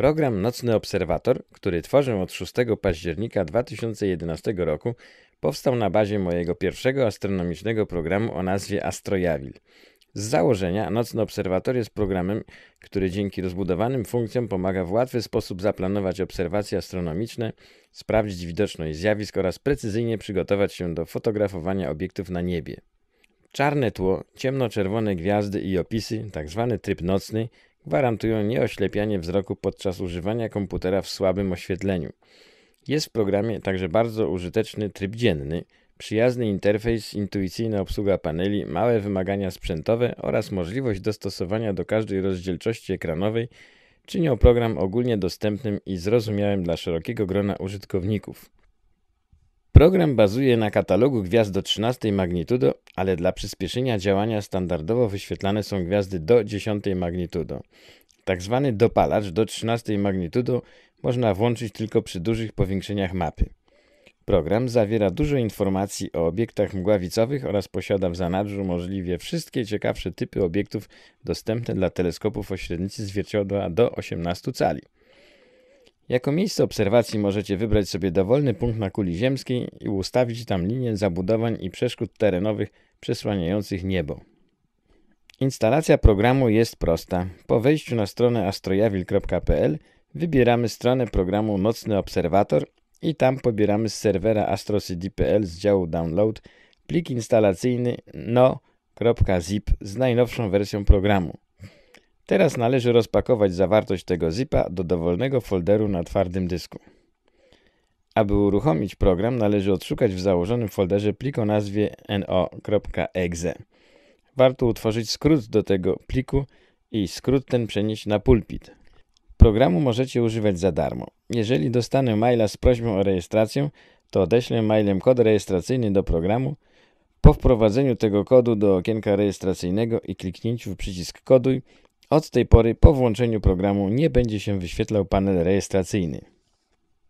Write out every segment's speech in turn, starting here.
Program Nocny Obserwator, który tworzę od 6 października 2011 roku, powstał na bazie mojego pierwszego astronomicznego programu o nazwie Astrojawil. Z założenia Nocny Obserwator jest programem, który dzięki rozbudowanym funkcjom pomaga w łatwy sposób zaplanować obserwacje astronomiczne, sprawdzić widoczność zjawisk oraz precyzyjnie przygotować się do fotografowania obiektów na niebie. Czarne tło, ciemnoczerwone gwiazdy i opisy, tzw. Tak tryb nocny, gwarantują nieoślepianie wzroku podczas używania komputera w słabym oświetleniu. Jest w programie także bardzo użyteczny tryb dzienny, przyjazny interfejs, intuicyjna obsługa paneli, małe wymagania sprzętowe oraz możliwość dostosowania do każdej rozdzielczości ekranowej czynią program ogólnie dostępnym i zrozumiałym dla szerokiego grona użytkowników. Program bazuje na katalogu gwiazd do 13 magnitudo, ale dla przyspieszenia działania standardowo wyświetlane są gwiazdy do 10 magnitudo. Tak zwany dopalacz do 13 magnitudo można włączyć tylko przy dużych powiększeniach mapy. Program zawiera dużo informacji o obiektach mgławicowych oraz posiada w zanadrzu możliwie wszystkie ciekawsze typy obiektów dostępne dla teleskopów o średnicy zwierciadła do 18 cali. Jako miejsce obserwacji możecie wybrać sobie dowolny punkt na kuli ziemskiej i ustawić tam linię zabudowań i przeszkód terenowych przesłaniających niebo. Instalacja programu jest prosta. Po wejściu na stronę astrojawil.pl wybieramy stronę programu Nocny Obserwator i tam pobieramy z serwera astrocd.pl z działu Download plik instalacyjny no.zip z najnowszą wersją programu. Teraz należy rozpakować zawartość tego zipa do dowolnego folderu na twardym dysku. Aby uruchomić program, należy odszukać w założonym folderze plik o nazwie no.exe. Warto utworzyć skrót do tego pliku i skrót ten przenieść na pulpit. Programu możecie używać za darmo. Jeżeli dostanę maila z prośbą o rejestrację, to odeślę mailem kod rejestracyjny do programu. Po wprowadzeniu tego kodu do okienka rejestracyjnego i kliknięciu w przycisk koduj, od tej pory po włączeniu programu nie będzie się wyświetlał panel rejestracyjny.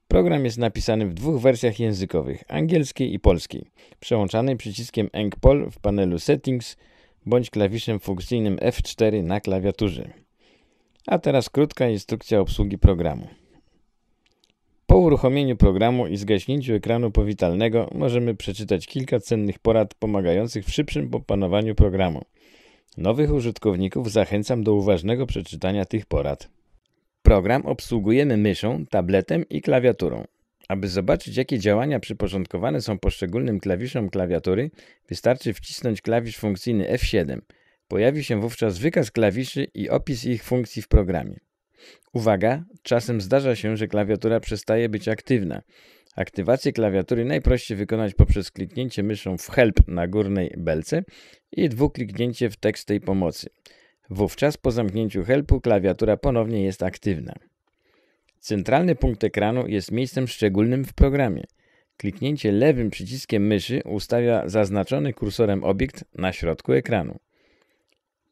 Program jest napisany w dwóch wersjach językowych, angielskiej i polskiej, przełączanej przyciskiem ENGPOL w panelu Settings bądź klawiszem funkcyjnym F4 na klawiaturze. A teraz krótka instrukcja obsługi programu. Po uruchomieniu programu i zgaśnięciu ekranu powitalnego możemy przeczytać kilka cennych porad pomagających w szybszym opanowaniu programu. Nowych użytkowników zachęcam do uważnego przeczytania tych porad. Program obsługujemy myszą, tabletem i klawiaturą. Aby zobaczyć, jakie działania przyporządkowane są poszczególnym klawiszom klawiatury, wystarczy wcisnąć klawisz funkcyjny F7. Pojawi się wówczas wykaz klawiszy i opis ich funkcji w programie. Uwaga, czasem zdarza się, że klawiatura przestaje być aktywna. Aktywację klawiatury najprościej wykonać poprzez kliknięcie myszą w Help na górnej belce i dwukliknięcie w tekst tej pomocy. Wówczas po zamknięciu Helpu klawiatura ponownie jest aktywna. Centralny punkt ekranu jest miejscem szczególnym w programie. Kliknięcie lewym przyciskiem myszy ustawia zaznaczony kursorem obiekt na środku ekranu.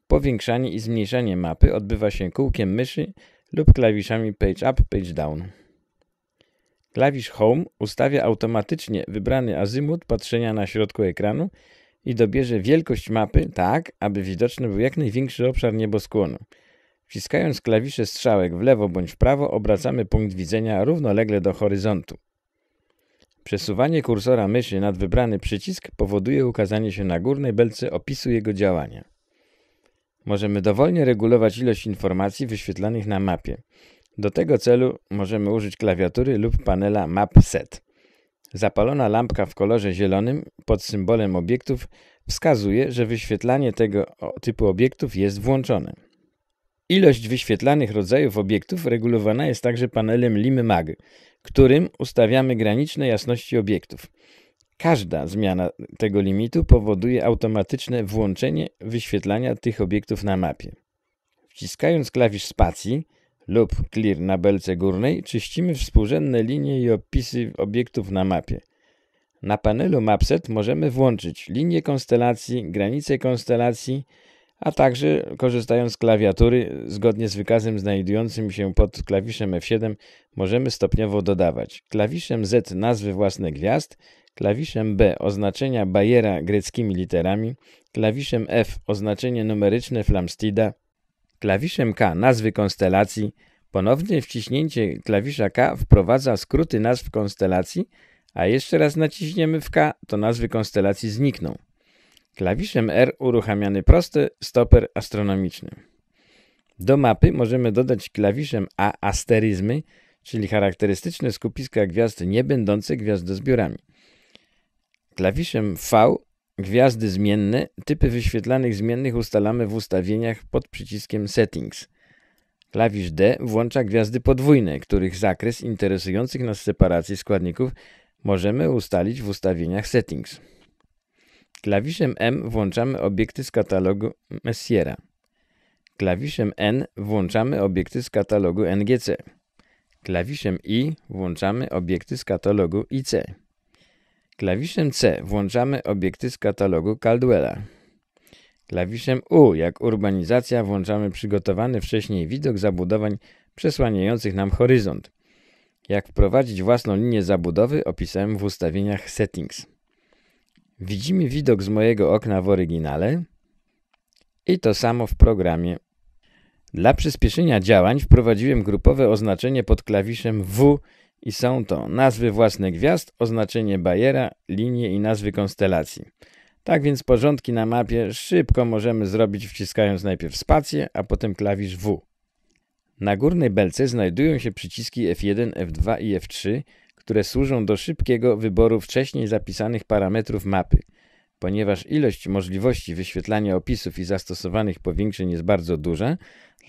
Powiększanie i zmniejszanie mapy odbywa się kółkiem myszy lub klawiszami Page Up, Page Down. Klawisz Home ustawia automatycznie wybrany azymut patrzenia na środku ekranu i dobierze wielkość mapy tak, aby widoczny był jak największy obszar nieboskłonu. Wciskając klawisze strzałek w lewo bądź w prawo obracamy punkt widzenia równolegle do horyzontu. Przesuwanie kursora myszy nad wybrany przycisk powoduje ukazanie się na górnej belce opisu jego działania. Możemy dowolnie regulować ilość informacji wyświetlanych na mapie. Do tego celu możemy użyć klawiatury lub panela Map Set. Zapalona lampka w kolorze zielonym pod symbolem obiektów wskazuje, że wyświetlanie tego typu obiektów jest włączone. Ilość wyświetlanych rodzajów obiektów regulowana jest także panelem LimMag, którym ustawiamy graniczne jasności obiektów. Każda zmiana tego limitu powoduje automatyczne włączenie wyświetlania tych obiektów na mapie. Wciskając klawisz spacji lub clear na belce górnej czyścimy współrzędne linie i opisy obiektów na mapie. Na panelu Mapset możemy włączyć linię konstelacji, granice konstelacji, a także korzystając z klawiatury, zgodnie z wykazem znajdującym się pod klawiszem F7, możemy stopniowo dodawać klawiszem Z nazwy własne gwiazd, klawiszem B oznaczenia Bayera greckimi literami, klawiszem F oznaczenie numeryczne Flamstida, klawiszem K nazwy konstelacji, Ponowne wciśnięcie klawisza K wprowadza skróty nazw konstelacji, a jeszcze raz naciśniemy w K, to nazwy konstelacji znikną. Klawiszem R uruchamiany prosty stoper astronomiczny. Do mapy możemy dodać klawiszem A asteryzmy, czyli charakterystyczne skupiska gwiazd niebędące gwiazdozbiorami. Klawiszem V gwiazdy zmienne, typy wyświetlanych zmiennych ustalamy w ustawieniach pod przyciskiem Settings. Klawisz D włącza gwiazdy podwójne, których zakres interesujących nas separacji składników możemy ustalić w ustawieniach Settings. Klawiszem M włączamy obiekty z katalogu Messiera. Klawiszem N włączamy obiekty z katalogu NGC. Klawiszem I włączamy obiekty z katalogu IC. Klawiszem C włączamy obiekty z katalogu Caldwella. Klawiszem U, jak urbanizacja, włączamy przygotowany wcześniej widok zabudowań przesłaniających nam horyzont. Jak wprowadzić własną linię zabudowy opisałem w ustawieniach Settings. Widzimy widok z mojego okna w oryginale i to samo w programie. Dla przyspieszenia działań wprowadziłem grupowe oznaczenie pod klawiszem W i są to nazwy własne gwiazd, oznaczenie Bayera, linie i nazwy konstelacji. Tak więc porządki na mapie szybko możemy zrobić wciskając najpierw spację, a potem klawisz W. Na górnej belce znajdują się przyciski F1, F2 i F3, które służą do szybkiego wyboru wcześniej zapisanych parametrów mapy. Ponieważ ilość możliwości wyświetlania opisów i zastosowanych powiększeń jest bardzo duża,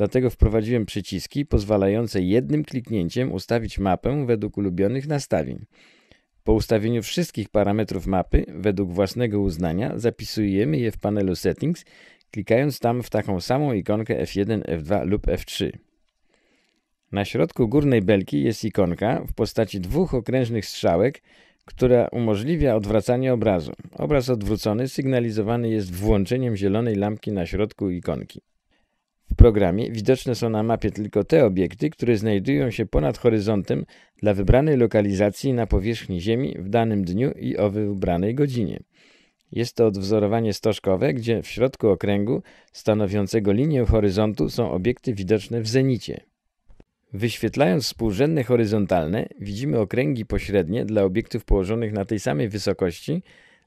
dlatego wprowadziłem przyciski pozwalające jednym kliknięciem ustawić mapę według ulubionych nastawień. Po ustawieniu wszystkich parametrów mapy według własnego uznania zapisujemy je w panelu Settings, klikając tam w taką samą ikonkę F1, F2 lub F3. Na środku górnej belki jest ikonka w postaci dwóch okrężnych strzałek, która umożliwia odwracanie obrazu. Obraz odwrócony sygnalizowany jest włączeniem zielonej lampki na środku ikonki. W programie widoczne są na mapie tylko te obiekty, które znajdują się ponad horyzontem dla wybranej lokalizacji na powierzchni Ziemi w danym dniu i o wybranej godzinie. Jest to odwzorowanie stożkowe, gdzie w środku okręgu stanowiącego linię horyzontu są obiekty widoczne w zenicie. Wyświetlając współrzędne horyzontalne, widzimy okręgi pośrednie dla obiektów położonych na tej samej wysokości,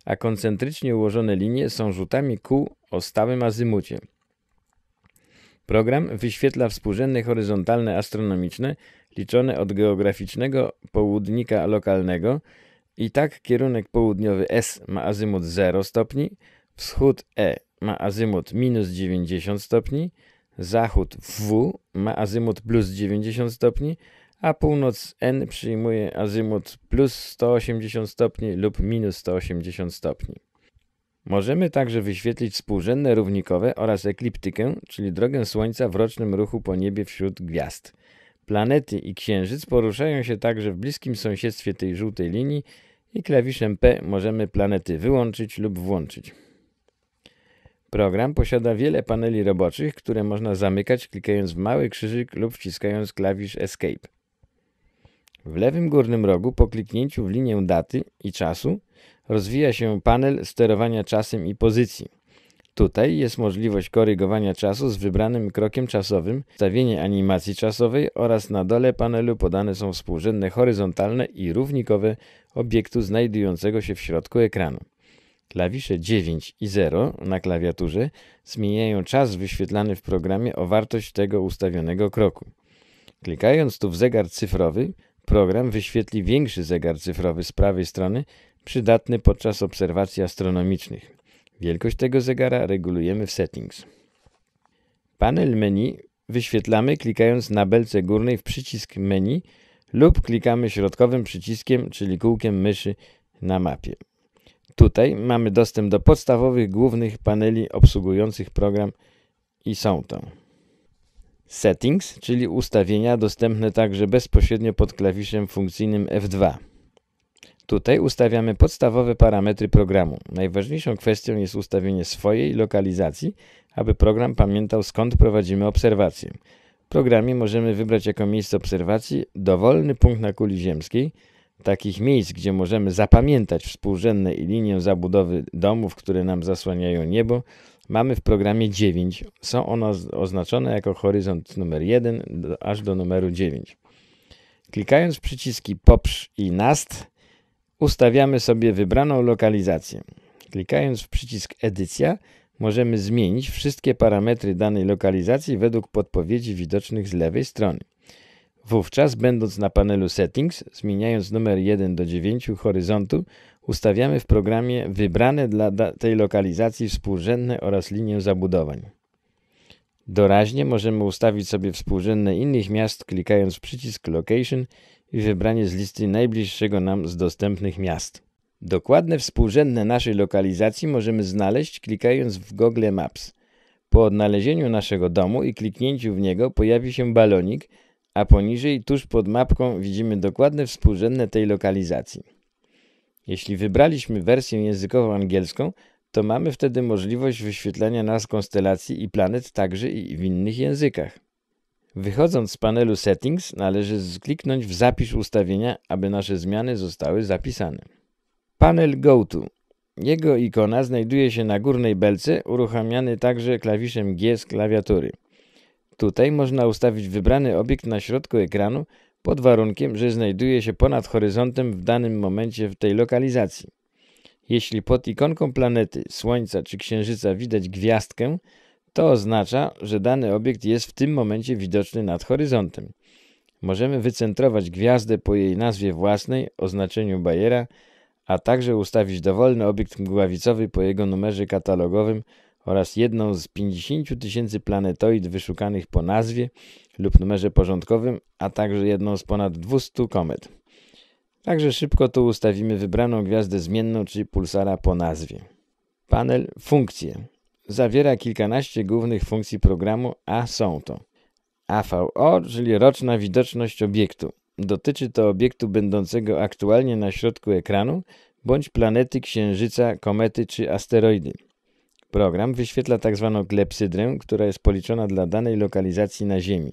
a koncentrycznie ułożone linie są rzutami kół o stałym azymucie. Program wyświetla współrzędne horyzontalne astronomiczne liczone od geograficznego południka lokalnego i tak kierunek południowy S ma azymut 0 stopni, wschód E ma azymut minus 90 stopni, Zachód W ma azymut plus 90 stopni, a północ N przyjmuje azymut plus 180 stopni lub minus 180 stopni. Możemy także wyświetlić współrzędne równikowe oraz ekliptykę, czyli drogę Słońca w rocznym ruchu po niebie wśród gwiazd. Planety i Księżyc poruszają się także w bliskim sąsiedztwie tej żółtej linii i klawiszem P możemy planety wyłączyć lub włączyć. Program posiada wiele paneli roboczych, które można zamykać klikając w mały krzyżyk lub wciskając klawisz Escape. W lewym górnym rogu po kliknięciu w linię daty i czasu rozwija się panel sterowania czasem i pozycji. Tutaj jest możliwość korygowania czasu z wybranym krokiem czasowym, ustawienie animacji czasowej oraz na dole panelu podane są współrzędne horyzontalne i równikowe obiektu znajdującego się w środku ekranu. Klawisze 9 i 0 na klawiaturze zmieniają czas wyświetlany w programie o wartość tego ustawionego kroku. Klikając tu w zegar cyfrowy, program wyświetli większy zegar cyfrowy z prawej strony, przydatny podczas obserwacji astronomicznych. Wielkość tego zegara regulujemy w Settings. Panel menu wyświetlamy klikając na belce górnej w przycisk menu lub klikamy środkowym przyciskiem, czyli kółkiem myszy na mapie. Tutaj mamy dostęp do podstawowych głównych paneli obsługujących program i są to Settings, czyli ustawienia dostępne także bezpośrednio pod klawiszem funkcyjnym F2. Tutaj ustawiamy podstawowe parametry programu. Najważniejszą kwestią jest ustawienie swojej lokalizacji, aby program pamiętał skąd prowadzimy obserwację. W programie możemy wybrać jako miejsce obserwacji dowolny punkt na kuli ziemskiej, takich miejsc, gdzie możemy zapamiętać współrzędne i linię zabudowy domów, które nam zasłaniają niebo, mamy w programie 9. Są one oznaczone jako horyzont numer 1 do, aż do numeru 9. Klikając przyciski Poprz i Nast ustawiamy sobie wybraną lokalizację. Klikając w przycisk Edycja możemy zmienić wszystkie parametry danej lokalizacji według podpowiedzi widocznych z lewej strony. Wówczas, będąc na panelu Settings, zmieniając numer 1 do 9 horyzontu, ustawiamy w programie wybrane dla tej lokalizacji współrzędne oraz linię zabudowań. Doraźnie możemy ustawić sobie współrzędne innych miast klikając przycisk Location i wybranie z listy najbliższego nam z dostępnych miast. Dokładne współrzędne naszej lokalizacji możemy znaleźć klikając w Google Maps. Po odnalezieniu naszego domu i kliknięciu w niego pojawi się balonik, a poniżej tuż pod mapką widzimy dokładne współrzędne tej lokalizacji. Jeśli wybraliśmy wersję językową angielską, to mamy wtedy możliwość wyświetlania nas konstelacji i planet także i w innych językach. Wychodząc z panelu Settings należy kliknąć w Zapisz ustawienia, aby nasze zmiany zostały zapisane. Panel GoTo. Jego ikona znajduje się na górnej belce, uruchamiany także klawiszem G z klawiatury. Tutaj można ustawić wybrany obiekt na środku ekranu pod warunkiem, że znajduje się ponad horyzontem w danym momencie w tej lokalizacji. Jeśli pod ikonką planety, Słońca czy Księżyca widać gwiazdkę, to oznacza, że dany obiekt jest w tym momencie widoczny nad horyzontem. Możemy wycentrować gwiazdę po jej nazwie własnej, oznaczeniu Bayera, a także ustawić dowolny obiekt mgławicowy po jego numerze katalogowym oraz jedną z 50 tysięcy planetoid wyszukanych po nazwie lub numerze porządkowym, a także jedną z ponad 200 komet. Także szybko tu ustawimy wybraną gwiazdę zmienną, czyli pulsara po nazwie. Panel Funkcje zawiera kilkanaście głównych funkcji programu, a są to AVO, czyli roczna widoczność obiektu. Dotyczy to obiektu będącego aktualnie na środku ekranu, bądź planety, księżyca, komety czy asteroidy. Program wyświetla tzw. Tak klepsydrę, która jest policzona dla danej lokalizacji na Ziemi.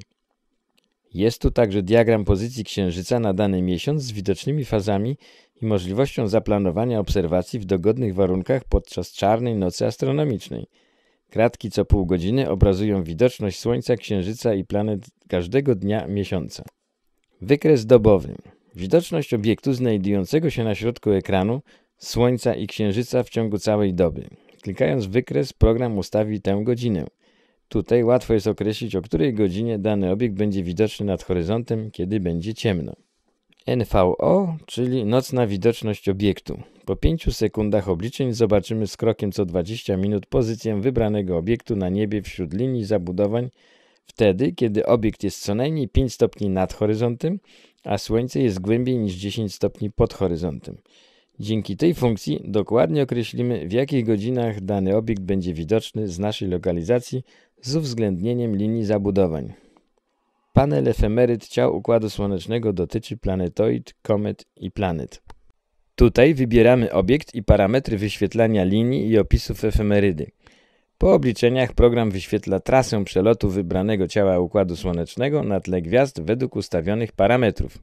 Jest tu także diagram pozycji Księżyca na dany miesiąc z widocznymi fazami i możliwością zaplanowania obserwacji w dogodnych warunkach podczas czarnej nocy astronomicznej. Kratki co pół godziny obrazują widoczność Słońca, Księżyca i planet każdego dnia miesiąca. Wykres dobowy. Widoczność obiektu znajdującego się na środku ekranu, Słońca i Księżyca w ciągu całej doby. Klikając wykres, program ustawi tę godzinę. Tutaj łatwo jest określić, o której godzinie dany obiekt będzie widoczny nad horyzontem, kiedy będzie ciemno. NVO, czyli nocna widoczność obiektu. Po 5 sekundach obliczeń zobaczymy z krokiem co 20 minut pozycję wybranego obiektu na niebie wśród linii zabudowań, wtedy kiedy obiekt jest co najmniej 5 stopni nad horyzontem, a Słońce jest głębiej niż 10 stopni pod horyzontem. Dzięki tej funkcji dokładnie określimy, w jakich godzinach dany obiekt będzie widoczny z naszej lokalizacji z uwzględnieniem linii zabudowań. Panel efemeryt ciał Układu Słonecznego dotyczy planetoid, komet i planet. Tutaj wybieramy obiekt i parametry wyświetlania linii i opisów efemerydy. Po obliczeniach program wyświetla trasę przelotu wybranego ciała Układu Słonecznego na tle gwiazd według ustawionych parametrów.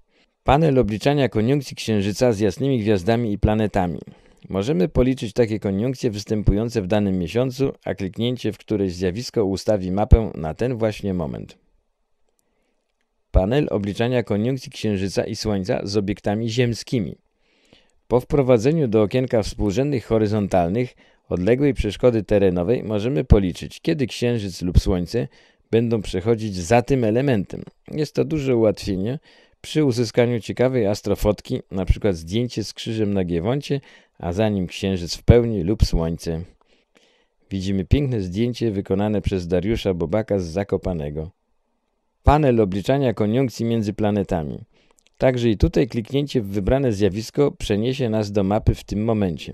Panel obliczania koniunkcji Księżyca z jasnymi gwiazdami i planetami. Możemy policzyć takie koniunkcje występujące w danym miesiącu, a kliknięcie w któreś zjawisko ustawi mapę na ten właśnie moment. Panel obliczania koniunkcji Księżyca i Słońca z obiektami ziemskimi. Po wprowadzeniu do okienka współrzędnych horyzontalnych odległej przeszkody terenowej możemy policzyć, kiedy Księżyc lub Słońce będą przechodzić za tym elementem. Jest to duże ułatwienie przy uzyskaniu ciekawej astrofotki, np. zdjęcie z krzyżem na Giewoncie, a za nim Księżyc w pełni lub Słońce. Widzimy piękne zdjęcie wykonane przez Dariusza Bobaka z Zakopanego. Panel obliczania koniunkcji między planetami. Także i tutaj kliknięcie w wybrane zjawisko przeniesie nas do mapy w tym momencie.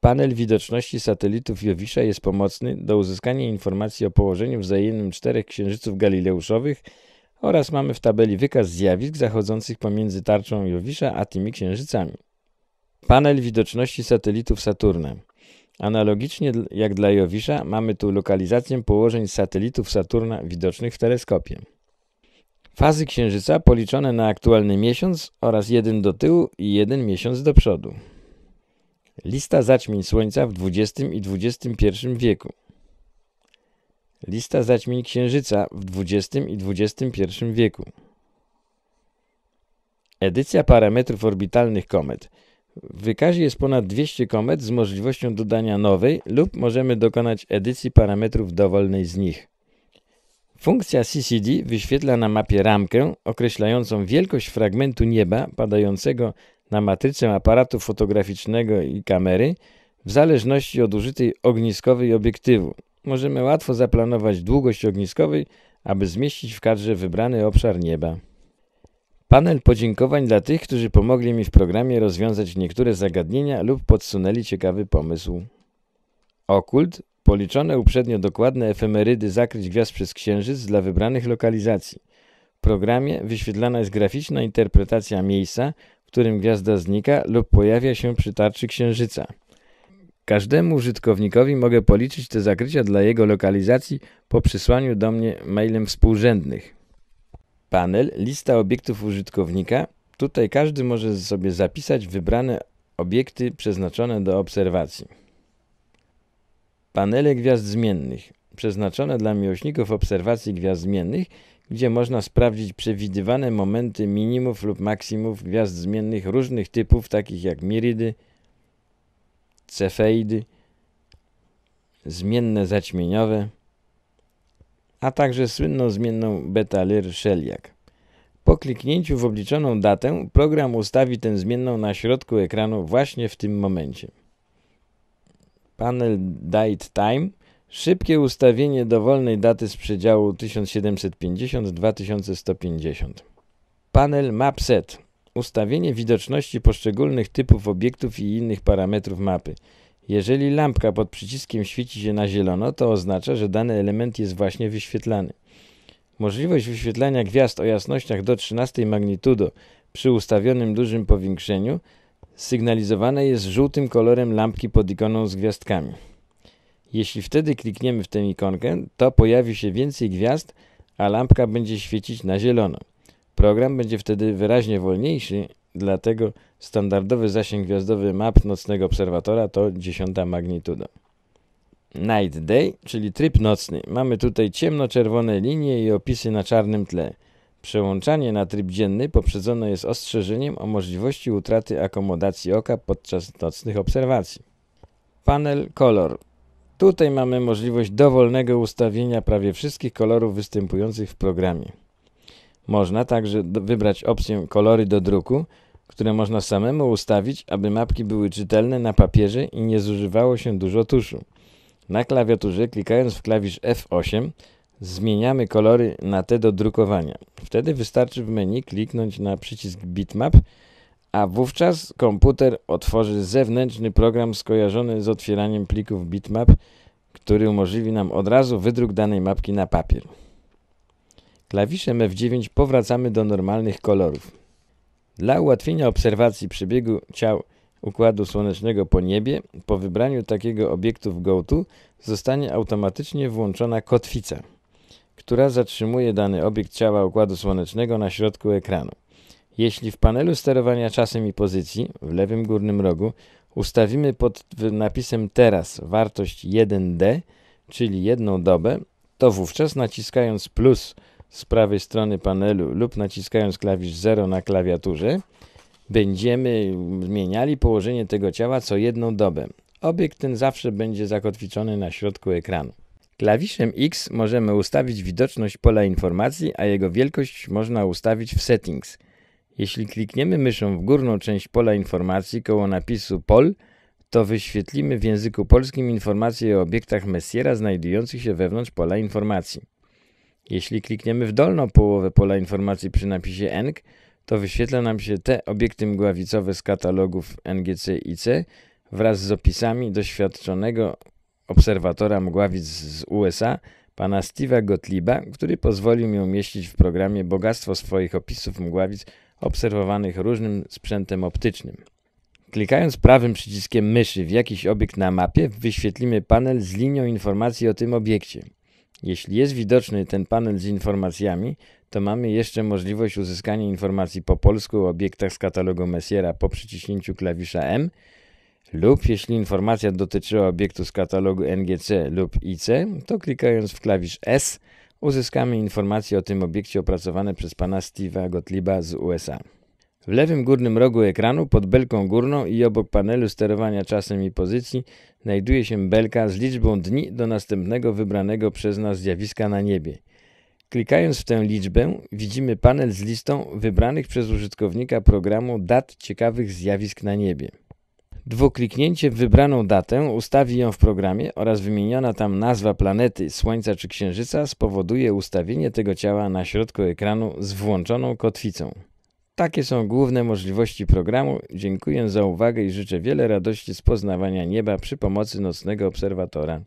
Panel widoczności satelitów Jowisza jest pomocny do uzyskania informacji o położeniu wzajemnym czterech księżyców galileuszowych oraz mamy w tabeli wykaz zjawisk zachodzących pomiędzy tarczą Jowisza a tymi księżycami. Panel widoczności satelitów Saturna. Analogicznie jak dla Jowisza mamy tu lokalizację położeń satelitów Saturna widocznych w teleskopie. Fazy Księżyca policzone na aktualny miesiąc oraz jeden do tyłu i jeden miesiąc do przodu. Lista zaćmień Słońca w XX i XXI wieku. Lista zaćmień Księżyca w XX i XXI wieku. Edycja parametrów orbitalnych komet. W wykazie jest ponad 200 komet z możliwością dodania nowej lub możemy dokonać edycji parametrów dowolnej z nich. Funkcja CCD wyświetla na mapie ramkę określającą wielkość fragmentu nieba padającego na matrycę aparatu fotograficznego i kamery w zależności od użytej ogniskowej obiektywu. Możemy łatwo zaplanować długość ogniskowej, aby zmieścić w kadrze wybrany obszar nieba. Panel podziękowań dla tych, którzy pomogli mi w programie rozwiązać niektóre zagadnienia lub podsunęli ciekawy pomysł. Okult policzone uprzednio dokładne efemerydy zakryć gwiazd przez księżyc dla wybranych lokalizacji. W programie wyświetlana jest graficzna interpretacja miejsca, w którym gwiazda znika lub pojawia się przy tarczy księżyca. Każdemu użytkownikowi mogę policzyć te zakrycia dla jego lokalizacji po przysłaniu do mnie mailem współrzędnych. Panel, lista obiektów użytkownika. Tutaj każdy może sobie zapisać wybrane obiekty przeznaczone do obserwacji. Panele gwiazd zmiennych, przeznaczone dla miłośników obserwacji gwiazd zmiennych, gdzie można sprawdzić przewidywane momenty minimów lub maksimów gwiazd zmiennych różnych typów, takich jak miridy, cefeidy, zmienne zaćmieniowe, a także słynną zmienną beta-Lyr-Sheliak. Po kliknięciu w obliczoną datę program ustawi tę zmienną na środku ekranu właśnie w tym momencie. Panel Date Time Szybkie ustawienie dowolnej daty z przedziału 1750-2150. Panel Map Set Ustawienie widoczności poszczególnych typów obiektów i innych parametrów mapy. Jeżeli lampka pod przyciskiem świeci się na zielono, to oznacza, że dany element jest właśnie wyświetlany. Możliwość wyświetlania gwiazd o jasnościach do 13 magnitudo przy ustawionym dużym powiększeniu sygnalizowane jest żółtym kolorem lampki pod ikoną z gwiazdkami. Jeśli wtedy klikniemy w tę ikonkę, to pojawi się więcej gwiazd, a lampka będzie świecić na zielono. Program będzie wtedy wyraźnie wolniejszy, dlatego standardowy zasięg gwiazdowy map nocnego obserwatora to 10 magnituda. Night Day, czyli tryb nocny. Mamy tutaj ciemno-czerwone linie i opisy na czarnym tle. Przełączanie na tryb dzienny poprzedzone jest ostrzeżeniem o możliwości utraty akomodacji oka podczas nocnych obserwacji. Panel Color. Tutaj mamy możliwość dowolnego ustawienia prawie wszystkich kolorów występujących w programie. Można także wybrać opcję kolory do druku, które można samemu ustawić, aby mapki były czytelne na papierze i nie zużywało się dużo tuszu. Na klawiaturze, klikając w klawisz F8, zmieniamy kolory na te do drukowania. Wtedy wystarczy w menu kliknąć na przycisk Bitmap, a wówczas komputer otworzy zewnętrzny program skojarzony z otwieraniem plików bitmap, który umożliwi nam od razu wydruk danej mapki na papier. Klawiszem F9 powracamy do normalnych kolorów. Dla ułatwienia obserwacji przebiegu ciał Układu Słonecznego po niebie, po wybraniu takiego obiektu w GoTo zostanie automatycznie włączona kotwica, która zatrzymuje dany obiekt ciała Układu Słonecznego na środku ekranu. Jeśli w panelu sterowania czasem i pozycji w lewym górnym rogu ustawimy pod napisem teraz wartość 1D, czyli jedną dobę, to wówczas naciskając plus z prawej strony panelu lub naciskając klawisz 0 na klawiaturze, będziemy zmieniali położenie tego ciała co jedną dobę. Obiekt ten zawsze będzie zakotwiczony na środku ekranu. Klawiszem X możemy ustawić widoczność pola informacji, a jego wielkość można ustawić w Settings – jeśli klikniemy myszą w górną część pola informacji koło napisu POL, to wyświetlimy w języku polskim informacje o obiektach Messiera znajdujących się wewnątrz pola informacji. Jeśli klikniemy w dolną połowę pola informacji przy napisie ENG, to wyświetla nam się te obiekty mgławicowe z katalogów NGC i C wraz z opisami doświadczonego obserwatora mgławic z USA, pana Steve'a Gottlieba, który pozwolił mi umieścić w programie bogactwo swoich opisów mgławic obserwowanych różnym sprzętem optycznym. Klikając prawym przyciskiem myszy w jakiś obiekt na mapie, wyświetlimy panel z linią informacji o tym obiekcie. Jeśli jest widoczny ten panel z informacjami, to mamy jeszcze możliwość uzyskania informacji po polsku o obiektach z katalogu Messiera po przyciśnięciu klawisza M Lub jeśli informacja dotyczyła obiektu z katalogu NGC lub IC, to klikając w klawisz S uzyskamy informacje o tym obiekcie opracowane przez pana Steve'a Gottlieba z USA. W lewym górnym rogu ekranu pod belką górną i obok panelu sterowania czasem i pozycji znajduje się belka z liczbą dni do następnego wybranego przez nas zjawiska na niebie. Klikając w tę liczbę widzimy panel z listą wybranych przez użytkownika programu dat ciekawych zjawisk na niebie. Dwukliknięcie w wybraną datę ustawi ją w programie oraz wymieniona tam nazwa planety, Słońca czy Księżyca spowoduje ustawienie tego ciała na środku ekranu z włączoną kotwicą. Takie są główne możliwości programu. Dziękuję za uwagę i życzę wiele radości z poznawania nieba przy pomocy nocnego obserwatora.